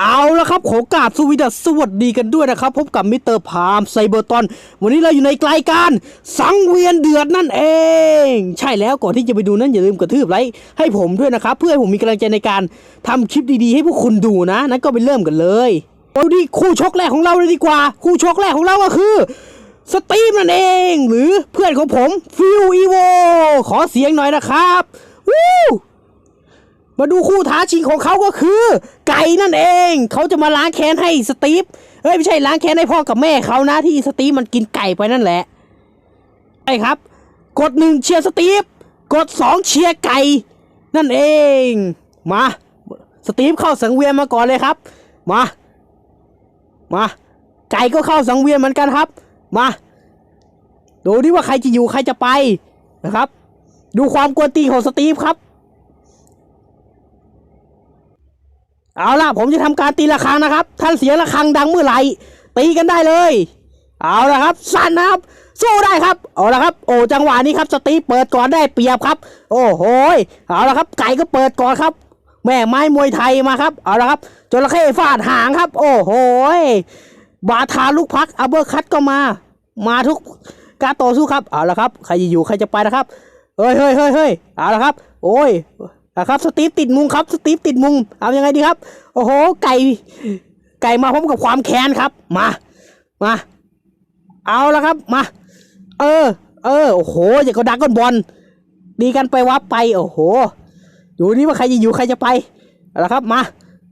เอาละครับขอกราบสวีดัสสวัสดีกันด้วยนะครับ พบกับมิสเตอร์พามไซเบอร์ตอน วันนี้เราอยู่ในรายการสังเวียนเดือดนั่นเอง ใช่แล้วก่อนที่จะไปดูนั้นอย่าลืมกระทืบไลค์ให้ผมด้วยนะครับ เพื่อให้ผมมีกำลังใจในการทำคลิปดีๆ ให้พวกคุณดูนะ นั้นก็ไปเริ่มกันเลยเอาดิคู่ชกแรกของเราเลยดีกว่า คู่ชกแรกของเราก็คือสตีมนั่นเอง หรือเพื่อนของผมฟิวอีโวขอเสียงหน่อยนะครับวู้ มาดูคู่ท้าชิงของเขาก็คือ ไก่นั่นเอง เขาจะมาล้างแค้นให้สตีฟเฮ้ยไม่ใช่ล้างแค้นให้พ่อกับแม่เขานะที่สตีฟมันกินไก่ไปนั่นแหละใช่ครับ กดหนึ่งเชียร์สตีฟกดสองเชียร์ไก่ นั่นเอง มาสตีฟเข้าสังเวียนมาก่อนเลยครับมามาไก่ก็เข้าสังเวียนเหมือนกันครับ มาดูดิว่าใครจะอยู่ใครจะไปนะครับ ดูความกวนตีของสตีฟครับ เอาล่ะผมจะทำการตีระฆังนะครับ ท่านเสียงระฆังดังเมื่อไหร่ตีกันได้เลย เอาละครับ สั้นนะครับ สู้ได้ครับ เอาละครับ โอ้จังหวะนี้ครับสตีเปิดก่อนได้เปรียบครับ โอ้โหเอาละครับ ไก่ก็เปิดก่อนครับ แม่ไม้มวยไทยมาครับ เอาละครับจระเข้ฟาดหางครับ โอ้โหบาทาลูกพักอัเบอร์คัตก็มา มาทุกการต่อสู้ครับ เอาละครับ ใครจะอยู่ใครจะไปนะครับ เฮ้ยเฮ้ยเฮ้ยเฮ้ยเอาละครับ โอ้ย นะครับสตีฟติดมุงครับสตีฟติดมุงเอายังไงดีครับ โอ้โห ไก่ไก่มาพร้อมกับความแค้นครับ มามาเอาละครับมา เออ เออโอ้โหอย่าก็ดักก้นบอลดีกันไปวับไปโอ้โหดูนี่ว่าใครจะอยู่ใครจะไปเอาละครับมา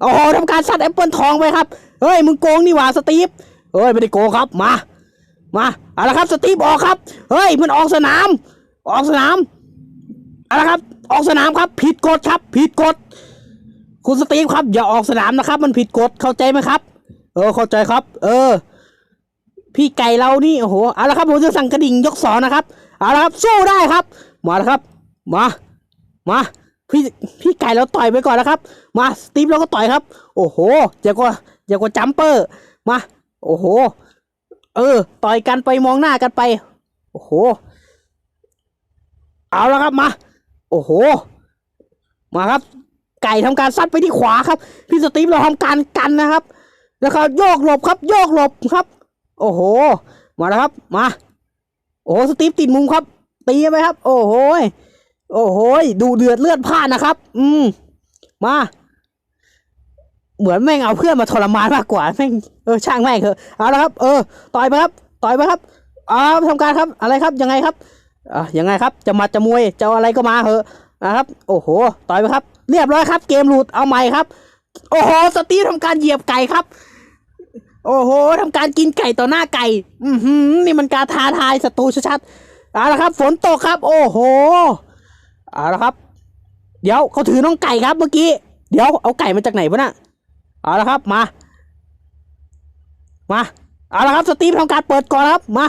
โอ้โหทำการซัดแอปเปิลทองไปครับเฮ้ยมึงโกงนี่หว่าสตีฟเฮ้ยไม่ได้โกงครับมามาเอาละครับสตีฟออกครับเฮ้ยมันออกสนาม ออกสนามเอาละครับ ออกสนามครับ ผิดกฎครับ ผิดกฎคุณสตีฟครับ อย่าออกสนามนะครับ มันผิดกฎเข้าใจไหมครับ เออ เข้าใจครับ เออ พี่ไก่เรานี่โอ้โหเอาละครับผมจะสั่งกระดิ่งยกสองนะครับเอาละครับสู้ได้ครับ มาแล้วครับ มามาพี่พี่ไก่เราต่อยไปก่อนนะครับ มาสตีฟเราก็ต่อยครับ โอ้โหอย่ากว่าอย่ากว่าจัมเปอร์มาโอ้โห เออ ต่อยกันไปมองหน้ากันไป โอ้โห เอาละครับมา โอ้โห มาครับ ไก่ทำการซัดไปที่ขวาครับ พี่สตีฟเราทำการกันนะครับ แล้วก็โยกหลบครับ โยกหลบครับ โอ้โห มาแล้วครับ มา โอ้โหสตีฟติดมุมครับ ตีไปครับ โอ้โห โอ้โห ดูเดือดเลือดพล่านนะครับ อืม มา เหมือนแม่งเอาเพื่อนมาทรมานมากกว่าแม่งเออช่างแม่งเถอะเอาละครับ เออ ต่อยไปครับ ต่อยไปครับอ่าทำการครับ อะไรครับ ยังไงครับ อะยังไงครับจะมาจะมวยจะอาอะไรก็มาเหอะนะครับ โอ้โห ต่อยไปครับ เรียบร้อยครับ เกมหลุดเอาใหม่ครับ โอ้โห สตีฟทำการเหยียบไก่ครับ โอ้โหทำการกินไก่ต่อหน้าไก่ อือหือนี่มันการท้าทายศัตรูชัดๆเอาละครับ ฝนตกครับ โอ้โหเอาละครับ เดี๋ยวเขาถือน้องไก่ครับเมื่อกี้ เดี๋ยวเอาไก่มาจากไหนวะน่ะเอาละครับมา มาเอาละครับ สตีฟทำการเปิดก่อนครับมา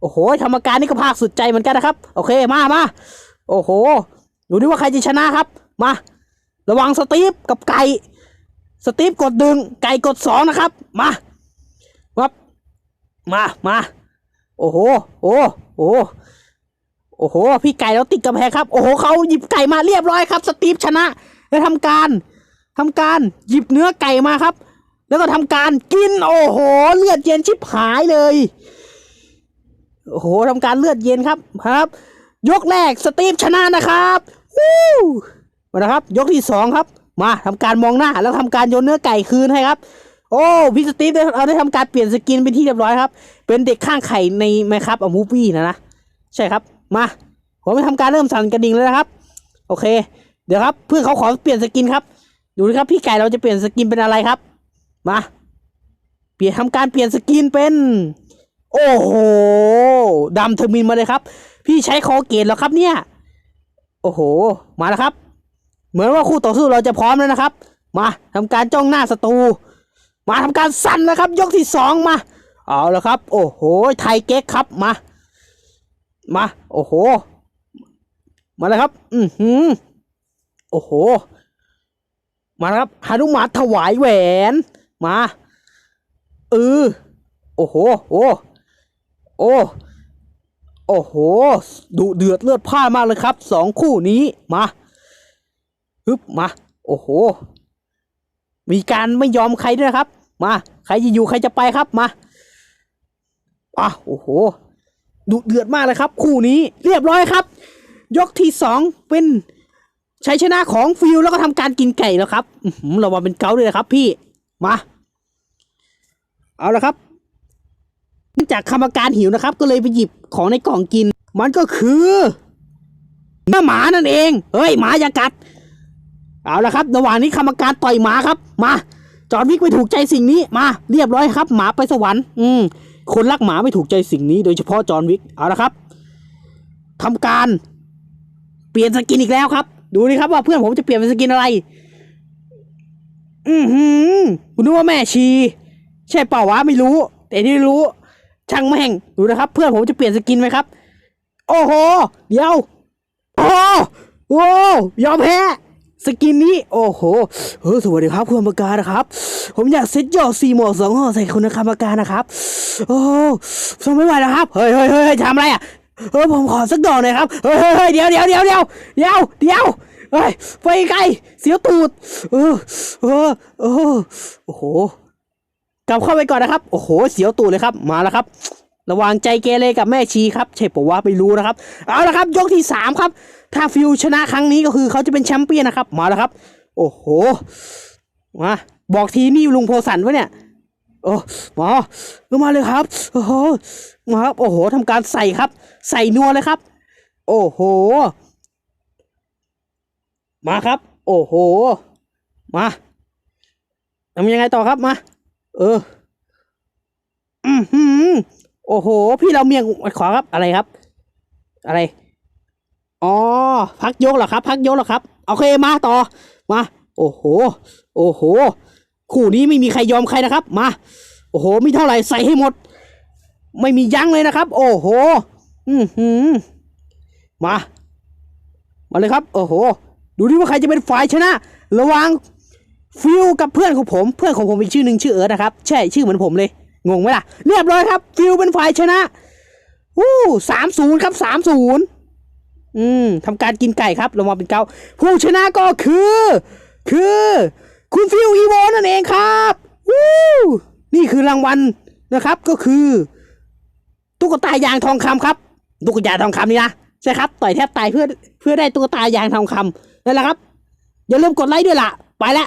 โอ้โหธรรมการนี่ก็ภาคสุดใจเหมือนกันนะครับ โอเคมามาโอ้โหดูดิว่าใครจะชนะครับ มา ระวังสตีฟกับไก่สตีฟกดดึงไก่กดสองนะครับ มามามามาโอ้โหโอ้โหโอ้โห พี่ไก่เราติดกำแพงครับ โอ้โหเขาหยิบไก่มาเรียบร้อยครับ สตีฟชนะ แล้วทำการทำการหยิบเนื้อไก่มาครับ แล้วก็ทำการกิน โอ้โห เลือดเย็นชิบหายเลย โอ้โหทำการเลือดเย็นครับครับ ยกแรกสตีฟชนะนะครับวู้มานะครับ ยกที่สองครับ มาทำการมองหน้าแล้วทำการโยนเนื้อไก่คืนให้ครับ โอ้พี่สตีฟได้เราได้ทำการเปลี่ยนสกินเป็นที่เรียบร้อยครับ เป็นเด็กข้างไข่ในไหมครับอมูฟี่นะนะใช่ครับมาผมจะทำการเริ่มสั่นกระดิ่งเลยนะครับ โอเค เดี๋ยวครับ เพื่อนเขาขอเปลี่ยนสกินครับ ดูนะครับพี่ไก่เราจะเปลี่ยนสกินเป็นอะไรครับ มา เปลี่ยนทำการเปลี่ยนสกินเป็น โอ้โหดำเทอร์มินมาเลยครับ พี่ใช้คอเกตแล้วครับเนี่ย โอ้โห มาแล้วครับ เหมือนว่าคู่ต่อสู้เราจะพร้อมแล้วนะครับ มาทำการจ้องหน้าศัตรู มาทำการสั่นแล้วครับ ยกที่สองมา เอาแล้วครับ โอ้โห ไทยเก๊กครับมา มา โอ้โห มาเลยครับ อือหือ โอ้โห มาครับฮานุมานถวายแหวน มาเออโอ้โห โอ้ โอ้โอ้โหดุเดือดเลือดพ่านมากเลยครับสองคู่นี้มาฮึบมา โอ้โห มีการไม่ยอมใครด้วยนะครับ มา ใครจะอยู่ใครจะไปครับมาอะโอ้โหดุเดือดมากเลยครับ คู่นี้เรียบร้อยครับ ยกที่สองเป็นชัยชนะของฟิลแล้วก็ทำการกินไก่แล้วครับอื้อหือระวังเป็นเกาด้วยนะครับ พี่มา เอาละครับ จากกรรมการหิวนะครับ ก็เลยไปหยิบของในกล่องกิน มันก็คือเนื้อหมานั่นเอง เฮ้ยหมาอย่ากัด เอาละครับ ระหว่างนี้กรรมการต่อยหมาครับ มา จอห์นวิกไม่ถูกใจสิ่งนี้มา เรียบร้อยครับ หมาไปสวรรค์ อืม คนรักหมาไม่ถูกใจสิ่งนี้ โดยเฉพาะจอห์นวิกเอาละครับทำการเปลี่ยนสกินอีกแล้วครับ ดูนี่ครับว่าเพื่อนผมจะเปลี่ยนเป็นสกินอะไร อือหือคุณนึกว่าแม่ชี ใช่เปล่าวะไม่รู้ แต่ที่รู้ ช่างแม่งดูนะครับ เพื่อนผมจะเปลี่ยนสกินไหมครับ โอ้โห เดี๋ยวโอ้โหยอมแพ้สกินนี้โอ้โหเออสวัสดีครับคุณกรรมการนะครับ ผมอยากเซ็ตยอดสี่หมวกสองห่อใส่คุณกรรมการนะครับ โอ้ทนไม่ไหวแล้วครับเฮ้ยเฮ้ยเฮ้ยทำอะไรอะเออผมขอสักดอกหน่อยครับเฮ้ยเฮ้ยเดี๋ยวเดี๋ยวเดี๋ยวเดี๋ยวเดี๋ยวเดี๋ยวเฮ้ยไปไกลเสียวตูดเออเออเออโอ้โห กลับเข้าไปก่อนนะครับ โอ้โห เสียวตูดเลยครับ มาแล้วครับ ระวังใจเกเรกับแม่ชีครับใช่ปะว่าไม่รู้นะครับ เอาละครับ ยกที่สามครับ ถ้าฟิวชนะครั้งนี้ก็คือเขาจะเป็นแชมเปี้ยนนะครับ มาแล้วครับ โอ้โห มาบอกทีนี่ลุงโพสันวะเนี่ย โอ้มาก็มาเลยครับ โอ้โห มาครับ โอ้โหทำการใส่ครับ ใส่นัวเลยครับ โอ้โห มาครับ โอ้โห มาทำยังไงต่อครับ มา เออ อือหือ โอ้โห พี่เราเมียงขอครับอะไรครับ อะไร อ๋อ พักยกเหรอครับ พักยกเหรอครับ โอเคมาต่อ มา โอ้โห โอ้โห คู่นี้ไม่มีใครยอมใครนะครับ มา โอ้โห มีเท่าไหร่ใส่ให้หมด ไม่มียั้งเลยนะครับ โอ้โห อือหือ มา มาเลยครับ โอ้โห ดูดิว่าใครจะเป็นฝ่ายชนะ ระว่าง ฟิลกับเพื่อนของผมเพื่อนของผมอีกชื่อหนึ่งชื่อเอิร์ธนะครับ ใช่ชื่อเหมือนผมเลย งงไหมล่ะ เรียบร้อยครับ ฟิลเป็นฝ่ายชนะวู้สามศูนย์ครับสามศูนย์อืมทำการกินไก่ครับลงมาเป็นเก้าผู้ชนะก็คือ คือ คุณฟิวอีโวนั่นเองครับวู้นี่คือรางวัลนะครับก็คือตุ๊กตายางทองคำครับตุ๊กตาทองคำนี่นะใช่ครับต่อยแทบตายเพื่อเพื่อได้ตุ๊กตายางทองคำนั่นแหละครับ อย่าลืมกดไลค์ด้วยล่ะ ไปละ